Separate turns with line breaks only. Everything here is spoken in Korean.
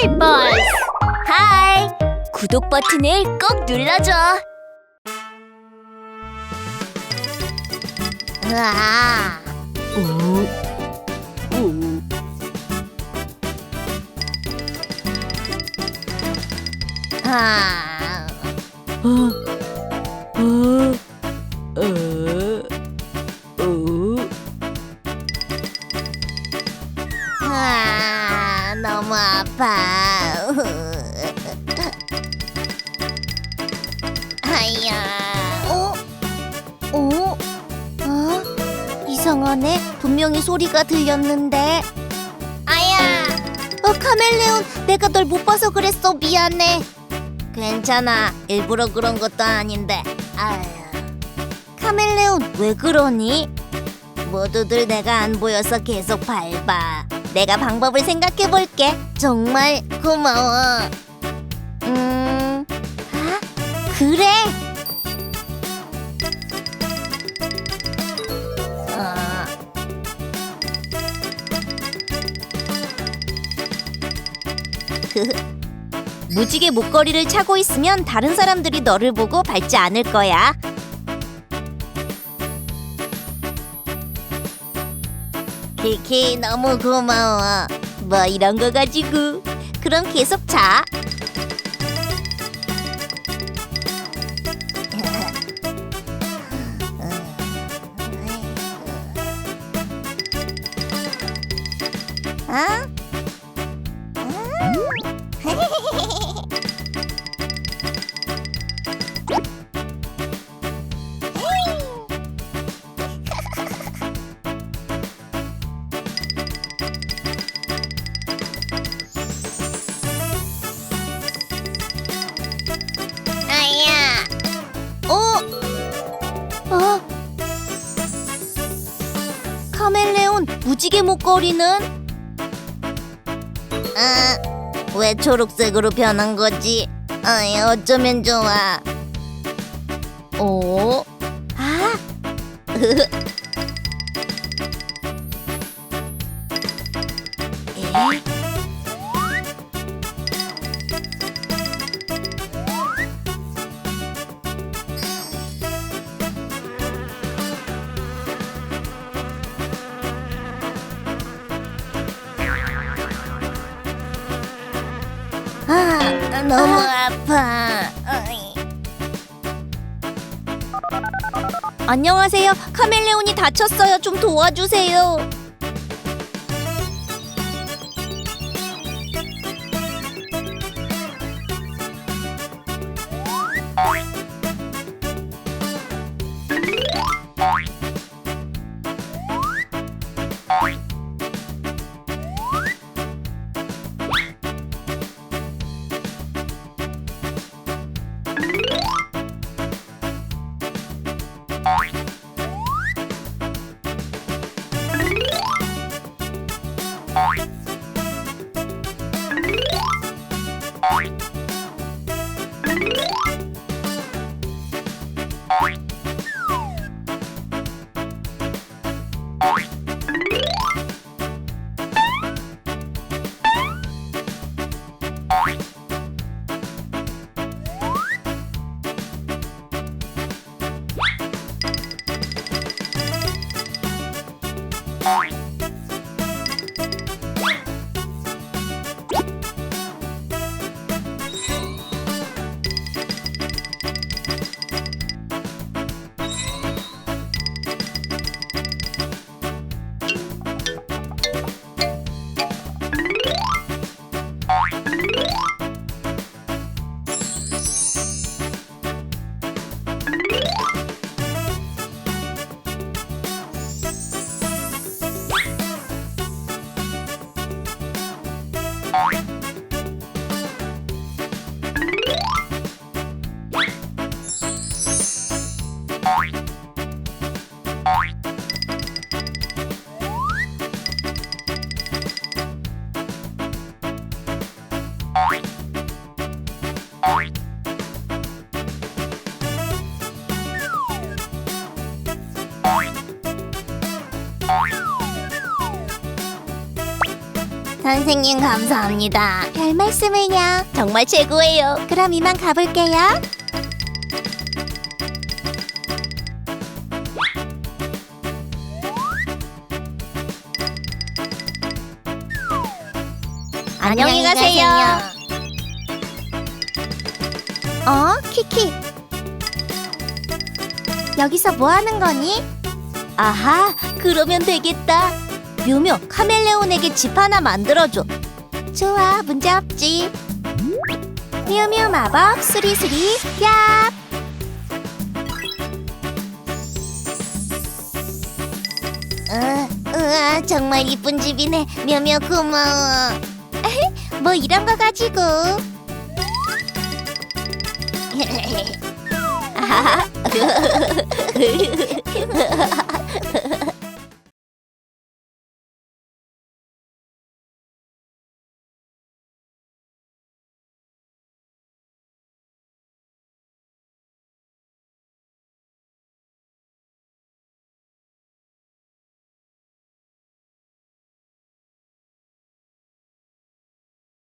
페이퍼스 하이 구독 버튼을 꼭 눌러줘. 으아 아야. 어? 어? 어? 이상하네. 분명히 소리가 들렸는데. 아야. 어, 카멜레온, 내가 널 못 봐서 그랬어. 미안해. 괜찮아. 일부러 그런 것도 아닌데. 아야. 카멜레온, 왜 그러니? 모두들 내가 안 보여서 계속 밟아. 내가 방법을 생각해 볼게. 정말 고마워. 그래. 어. 무지개 목걸이를 차고 있으면 다른 사람들이 너를 보고 밟지 않을 거야. 키키 너무 고마워. 뭐 이런 거 가지고. 그럼 계속 자. 어? 어? 카멜레온 무지개 목걸이는? 아, 왜 초록색으로 변한 거지? 아이, 어쩌면 좋아. 어? 아? 아, 너무 아파. 어이. 안녕하세요. 카멜레온이 다쳤어요. 좀 도와주세요. Bye. 선생님 감사합니다. 별 말씀을요. 정말 최고예요. 그럼 이만 가볼게요. 안녕히 가세요. 어, 키키. 여기서 뭐 하는 거니? 아하, 그러면 되겠다. 묘묘, 카멜레온에게 집 하나 만들어줘. 좋아, 문제 없지. 묘묘 마법 수리수리 얍. 으, 으아, 정말 이쁜 집이네. 묘묘 고마워. 뭐 이런 거 가지고. 아하.